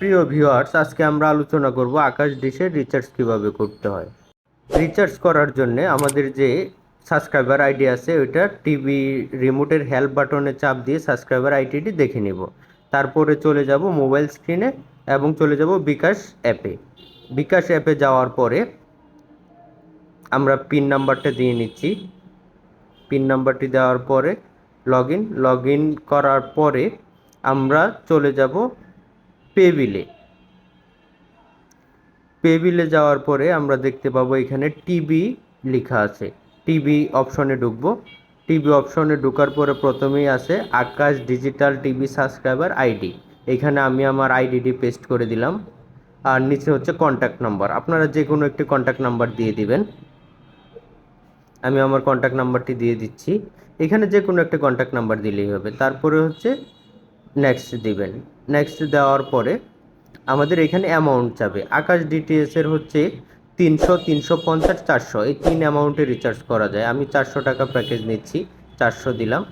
প্রিয় ভিউয়ার্স, আজকে আমরা আলোচনা করব আকাশ ডিশের রিচার্জ কীভাবে করতে হয়। রিচার্জ করার জন্য আমাদের যে সাবস্ক্রাইবার আইডি আছে, ওইটা টিভি রিমোটের হেল্প বাটনে চাপ দিয়ে সাবস্ক্রাইবার আইডিটি দেখে নিব। তারপরে চলে যাব মোবাইল স্ক্রিনে এবং চলে যাব বিকাশ অ্যাপে। বিকাশ অ্যাপে যাওয়ার পরে আমরা পিন নাম্বারটা দিয়ে নিচ্ছি। পিন নাম্বারটি দেওয়ার পরে লগ ইন লগ ইন করার পরে আমরা চলে যাব পেবিলে পেবিলে যাওয়ার পরে আমরা দেখতে পাবো এখানে টিভি লেখা আছে। টিভি অপশনে ঢুকবো। টিভি অপশনে ঢোকার পরে প্রথমেই আছে Akash digital TV subscriber ID. এখানে আমি আমার আইডিটি পেস্ট করে দিলাম। আর নিচে হচ্ছে কন্ট্যাক্ট নাম্বার। আপনারা যে কোনো একটি কন্ট্যাক্ট নাম্বার দিয়ে দিবেন। আমি আমার কন্ট্যাক্ট নাম্বারটি দিয়ে দিচ্ছি। এখানে যে কোনো একটা কন্ট্যাক্ট নাম্বার দিলেই হবে। তারপরে হচ্ছে নেক্সট দিবেন। নেক্সট দেওয়ার পরে আমাদের এখানে অ্যামাউন্ট যাবে। আকাশ ডিটিএস এর হচ্ছে তিনশো তিনশো পঞ্চাশ, চারশো। এই তিন অ্যামাউন্টে রিচার্জ করা যায়। আমি চারশো টাকা প্যাকেজ নিচ্ছি, চারশো দিলাম।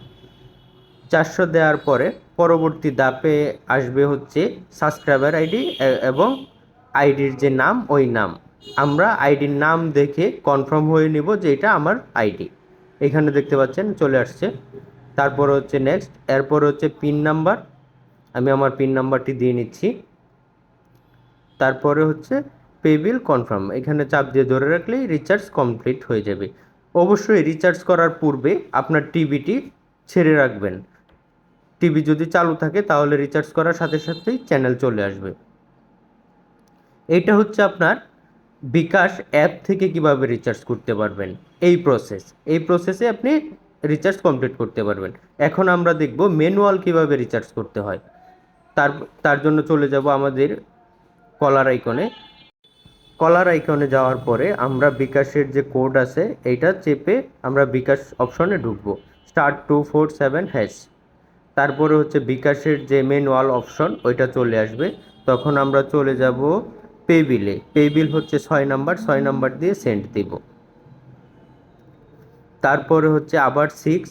চারশো দেওয়ার পরে পরবর্তী দাপে আসবে হচ্ছে সাবস্ক্রাইবার আইডি এবং আইডির যে নাম, ওই নাম। আমরা আইডির নাম দেখে কনফার্ম হয়ে নিব যে এটা আমার আইডি এখানে দেখতে পাচ্ছেন, চলে আসছে। তারপর হচ্ছে নেক্সট এরপর হচ্ছে পিন নাম্বার আমি আমার পিন নাম্বারটি দিয়ে নিচ্ছি। তারপরে হচ্ছে পে বিল কনফার্ম এখানে চাপ দিয়ে ধরে রাখলেই রিচার্জ কমপ্লিট হয়ে যাবে। অবশ্যই রিচার্জ করার পূর্বে আপনার টিভিটি ছেড়ে রাখবেন। টিভি যদি চালু থাকে তাহলে রিচার্জ করার সাথে সাথেই চ্যানেল চলে আসবে। এটা হচ্ছে আপনার বিকাশ অ্যাপ থেকে কীভাবে রিচার্জ করতে পারবেন। এই প্রসেস এই প্রসেসে আপনি রিচার্জ কমপ্লিট করতে পারবেন। এখন আমরা দেখব ম্যানুয়াল কীভাবে রিচার্জ করতে হয়। তার তার জন্য চলে যাব আমাদের কলার আইকনে। কলার আইকনে যাওয়ার পরে আমরা বিকাশের যে কোড আছে, এইটা চেপে আমরা বিকাশ অপশনে ঢুকবো। Star two four seven hash. তারপরে হচ্ছে বিকাশের যে মেন ওয়াল অপশন, ওইটা চলে আসবে। তখন আমরা চলে যাব পে বিলে পে বিল হচ্ছে ছয় নাম্বার ছয় নাম্বার দিয়ে সেন্ড দিব। তারপরে হচ্ছে আবার সিক্স,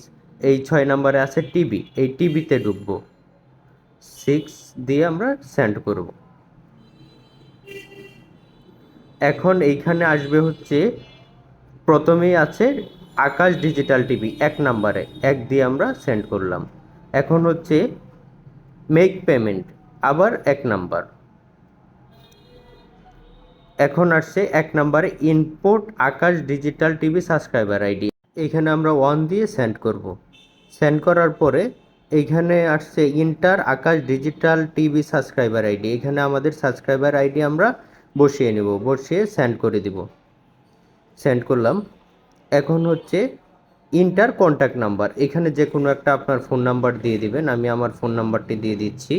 এই ছয় নাম্বারে আছে টিভি। এই টিভিতে ঢুকবো। সিক্স দিয়ে আমরা সেন্ড করব। এখন এইখানে আসবে হচ্ছে, প্রথমেই আছে আকাশ ডিজিটাল টিভি এক নাম্বারে, এক দিয়ে আমরা সেন্ড করলাম। এখন হচ্ছে মেক পেমেন্ট আবার এক নাম্বার। এখন আসছে এক নাম্বারে input Akash digital TV subscriber ID এখানে আমরা ওয়ান দিয়ে সেন্ড করব। সেন্ড করার পরে এইখানে আসছে enter Akash digital TV subscriber ID. এখানে আমাদের সাবস্ক্রাইবার আইডি আমরা বসিয়ে নেব, বসিয়ে সেন্ড করে দিব। সেন্ড করলাম। এখন হচ্ছে ইন্টার কন্ট্যাক্ট নাম্বার এখানে যে কোনো একটা আপনার ফোন নাম্বার দিয়ে দিবেন, আমি আমার ফোন নাম্বারটি দিয়ে দিচ্ছি।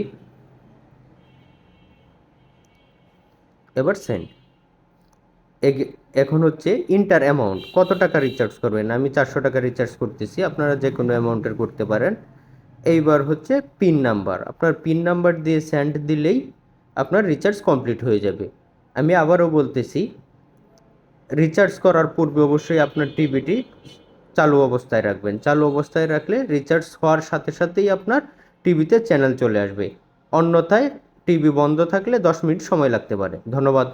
এবার সেন্ড এখন হচ্ছে ইন্টার অ্যামাউন্ট কত টাকা রিচার্জ করবেন? আমি চারশো টাকা রিচার্জ করতেছি। আপনারা যে কোনো অ্যামাউন্টের করতে পারেন। এইবার হচ্ছে পিন নাম্বার আপনার পিন নাম্বার দিয়ে স্যান্ড দিলেই আপনার রিচার্জ কমপ্লিট হয়ে যাবে। আমি আবারও বলতেছি রিচার্জ করার পূর্বে অবশ্যই আপনার টিভিটি চালু অবস্থায় রাখবেন। চালু অবস্থায় রাখলে রিচার্জ হওয়ার সাথে সাথেই আপনার টিভিতে চ্যানেল চলে আসবে। অন্যথায় টিভি বন্ধ থাকলে দশ মিনিট সময় লাগতে পারে। ধন্যবাদ।